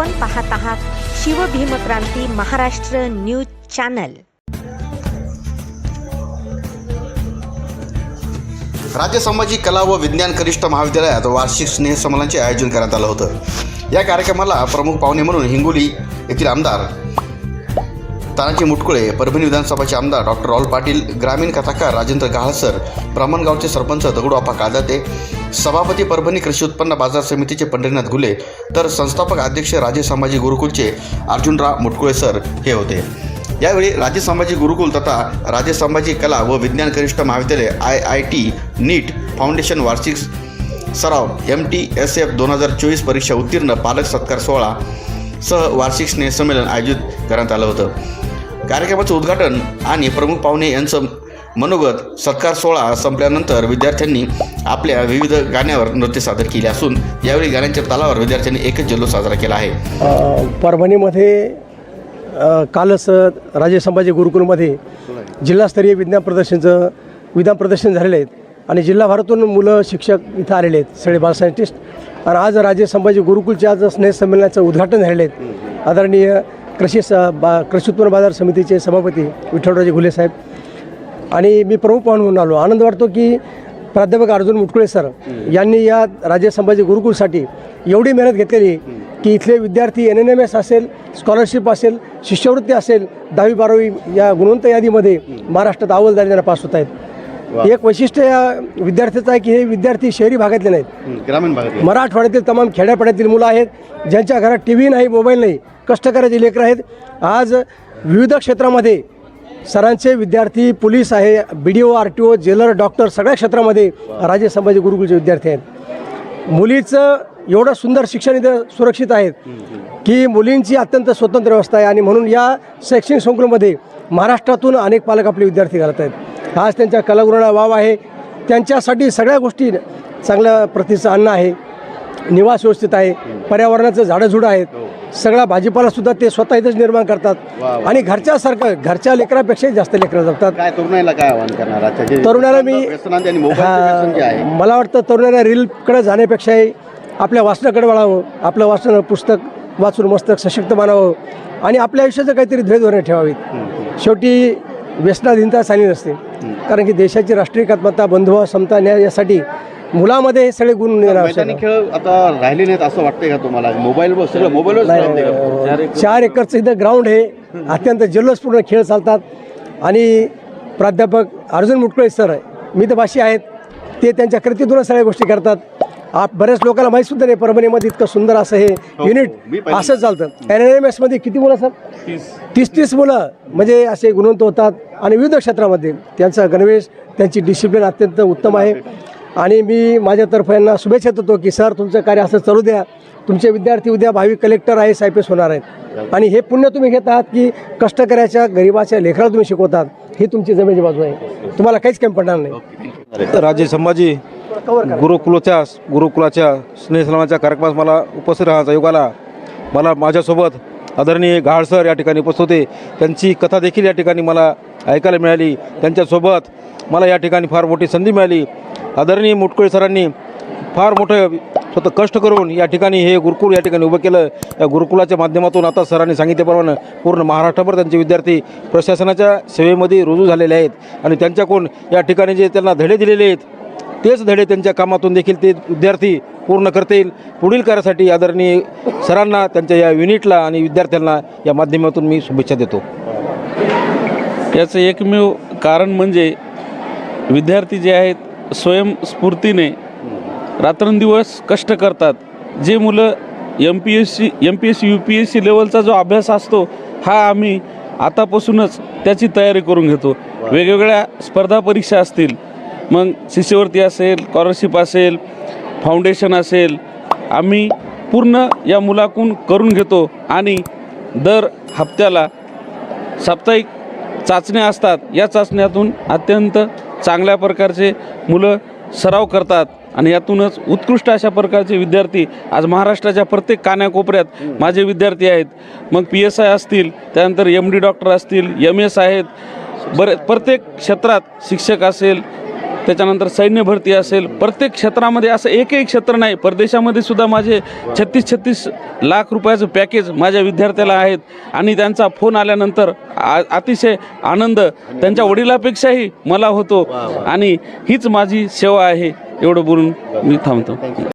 आपण पाहत आहात शिवभीमक्रांती महाराष्ट्र न्यूज चॅनल. राज्य सामाजिक कला व विज्ञान कनिष्ठ महाविद्यालयात वार्षिक स्नेहसंमेलनाचे आयोजन करण्यात आलं होतं. या कार्यक्रमाला प्रमुख पाहुणे म्हणून हिंगोली येथील आमदार तानाजी मुटकुळे परभणी विधानसभाचे आमदार डॉक्टर राहुल पाटील ग्रामीण कथाकार राजेंद्र गाळसर ब्राह्मणगावचे सरपंच दगडूआपा कादाते सभापती परभणी कृषी उत्पन्न बाजार समितीचे पंढरीनाथ घुले तर संस्थापक अध्यक्ष राजे संभाजी गुरुकुलचे अर्जुनराव मुटकुळे सर हे होते. यावेळी राजे संभाजी गुरुकुल तथा राजे संभाजी कला व विज्ञान कनिष्ठ महाविद्यालय I I T NEET foundation वार्षिक सराव एम टी एस एफ दोन हजार चोवीस परीक्षा उत्तीर्ण पालक सत्कार सोहळा सह वार्षिक स्नेहसंमेलन आयोजित करण्यात आलं होतं. कार्यक्रमाचं उद्घाटन आणि प्रमुख पाहुणे यांचं मनोगत सत्कार सोहळा संपल्यानंतर विद्यार्थ्यांनी आपल्या विविध गाण्यावर नृत्य सादर केले असून यावेळी गाण्यांच्या तालावर विद्यार्थ्यांनी एकच जल्लोष साजरा केला आहे. परभणीमध्ये कालच राजे संभाजी गुरुकुलमध्ये जिल्हास्तरीय विज्ञान प्रदर्शनचं विधान प्रदर्शन झालेलं आहे. आणि जिल्हा भारतून मुलं शिक्षक इथं आलेले आहेत. सगळे बाल सायंटिस्ट. आणि आज राजे संभाजी गुरुकुलच्या आज स्नेहसंमेलनाचं उद्घाटन झालेलं आहे. आदरणीय कृषी स बा कृषी उत्पन्न बाजार समितीचे सभापती विठ्ठलराजे घुले साहेब आणि मी प्रमुख पाहुणे म्हणून आलो. आनंद वाटतो की प्राध्यापक अर्जुन मुटकुळे सर यांनी या राजे संभाजी गुरुकुलसाठी एवढी मेहनत घेतलेली की इथले विद्यार्थी एन एन एम एस असेल स्कॉलरशिप असेल शिष्यवृत्ती असेल दहावी बारावी या गुणवंत यादीमध्ये महाराष्ट्रात अव्वल दर्जाने पास होत आहेत. एक वैशिष्ट्य या विद्यार्थ्याचं आहे की हे विद्यार्थी शहरी भागातले नाहीत. ग्रामीण भागात मराठवाड्यातील तमाम खेड्यापाड्यातील मुलं आहेत ज्यांच्या घरात टी व्ही नाही मोबाईल नाही. कष्टकऱ्याचे लेकरं आहेत. आज विविध क्षेत्रामध्ये सरांचे विद्यार्थी पोलीस आहे B D O R T O jailer doctor सगळ्या क्षेत्रामध्ये राजे संभाजी गुरुकुलचे विद्यार्थी आहेत. मुलीचं एवढं सुंदर शिक्षण इथं सुरक्षित आहेत की मुलींची अत्यंत स्वतंत्र व्यवस्था आहे आणि म्हणून या शैक्षणिक संकुलामध्ये महाराष्ट्रातून अनेक पालक आपले विद्यार्थी घालत आहेत. आज त्यांच्या कलागुरूंना वाव आहे. त्यांच्यासाठी सगळ्या गोष्टी चांगल्या प्रतीचं अन्न आहे. निवास व्यवस्थित आहे पर्यावरणाचं झाडंझुडं आहेत. सगळा भाजीपालासुद्धा ते स्वतः इथंच निर्माण करतात. आणि घरच्यासारखं घरच्या लेकरापेक्षाही जास्त लेकरं जगतात काय तरुणाईला काय आव्हान करणार तरुणाला मी हा, मला वाटतं तरुणाला रीलकडे जाण्यापेक्षाही आपल्या वाचनाकडे वळावं आपलं वाचन पुस्तक वाचून मस्तक सशक्त बनावं आणि आपल्या आयुष्याचं काहीतरी ध्येयधोरणे ठेवावीत. शेवटी व्यसनाधीनता चांगली नसते. कारण की देशाची राष्ट्रीय एकात्मता बंधुभाव समता न्याय यासाठी मुलामध्ये हे सगळे गुण निर्माण मैदानी खेळ आता राहिले नाहीत असं वाटतंय का तुम्हाला? मोबाईलवर सगळं मोबाईलवर नाही, चार एकरचं इथं ग्राउंड आहे अत्यंत जल्लोषपूर्ण खेळ चालतात. आणि प्राध्यापक अर्जुन मुटकुळे सर मी तर भाषी आहेत. ते त्यांच्या कृतीतूनच सगळ्या गोष्टी करतात. आप बऱ्याच लोकांना माहीत सुद्धा नाही परभणीमध्ये इतकं सुंदर असं हे युनिट पाहिलं. असं चालतं. एन एम एसमध्ये किती मुलं सर? तीस. तीस मुलं. म्हणजे असे गुणवंत होतात. आणि विविध क्षेत्रामध्ये त्यांचा गणवेश त्यांची डिसिप्लिन अत्यंत उत्तम आहे. आणि मी माझ्यातर्फे यांना शुभेच्छा देतो की सर तुमचं कार्य असं चालू द्या. तुमचे विद्यार्थी उद्या भावी कलेक्टर आहे आय पी एस होणार आहेत. आणि हे पुण्य तुम्ही घेत आहात की कष्टकऱ्याच्या गरिबाच्या लेकराला तुम्ही शिकवतात. ही तुमची जमेची बाजू आहे. तुम्हाला काहीच कमी पडणार नाही. राजे संभाजी गुरुकुलाच्या गुरुकुलाच्या स्नेहसलामाच्या कार्यक्रमात मला उपस्थित राहण्याचा योग आला. मला माझ्यासोबत आदरणीय घाळसर या ठिकाणी उपस्थित होते. त्यांची कथा देखील या ठिकाणी मला ऐकायला मिळाली. त्यांच्यासोबत मला या ठिकाणी फार मोठी संधी मिळाली. आदरणीय मुटकुळे सरांनी फार मोठं स्वतः कष्ट करून या ठिकाणी हे गुरुकुल या ठिकाणी उभं केलं. या गुरुकुलाच्या माध्यमातून आता सरांनी सांगितल्याप्रमाणे पूर्ण महाराष्ट्रभर त्यांचे विद्यार्थी प्रशासनाच्या सेवेमध्ये रुजू झालेले आहेत आणि त्यांच्याकडून या ठिकाणी जे त्यांना धडे दिलेले आहेत तेच धडे त्यांच्या कामातून देखील ते विद्यार्थी पूर्ण करतील. पुढील कार्यासाठी आदरणीय सरांना त्यांच्या या युनिटला आणि विद्यार्थ्यांना या माध्यमातून मी शुभेच्छा देतो. याचं एकमेव कारण म्हणजे विद्यार्थी जे आहेत स्वयंस्फूर्तीने रात्रंदिवस कष्ट करतात. जे मुलं M P S C M P S C U P S C लेवलचा जो अभ्यास असतो हा आम्ही आतापासूनच त्याची तयारी करून घेतो. वेगवेगळ्या स्पर्धा परीक्षा असतील. मग शिष्यवृत्ती असेल स्कॉलरशिप असेल फाउंडेशन असेल आम्ही पूर्ण या मुलाकून करून घेतो आणि दर हप्त्याला साप्ताहिक चाचण्या असतात. या चाचण्यातून अत्यंत चांगल्या प्रकारचे मुलं सराव करतात आणि यातूनच उत्कृष्ट अशा प्रकारचे विद्यार्थी आज महाराष्ट्राच्या प्रत्येक कानाकोपऱ्यात माझे विद्यार्थी आहेत. मग पी एस आय असतील त्यानंतर एम डी डॉक्टर असतील एम एस आहेत. बरे प्रत्येक क्षेत्रात शिक्षक असेल त्याच्यानंतर सैन्य भरती असेल प्रत्येक क्षेत्रामध्ये असं एकही क्षेत्र नाही. परदेशामध्ये सुद्धा माझे छत्तीस छत्तीस लाख रुपयाचं पॅकेज माझ्या विद्यार्थ्याला आहेत आणि त्यांचा फोन आल्यानंतर आ अतिशय आनंद. त्यांच्या वडिलापेक्षाही मला होतो. आणि हीच माझी सेवा आहे एवढं बोलून मी थांबतो.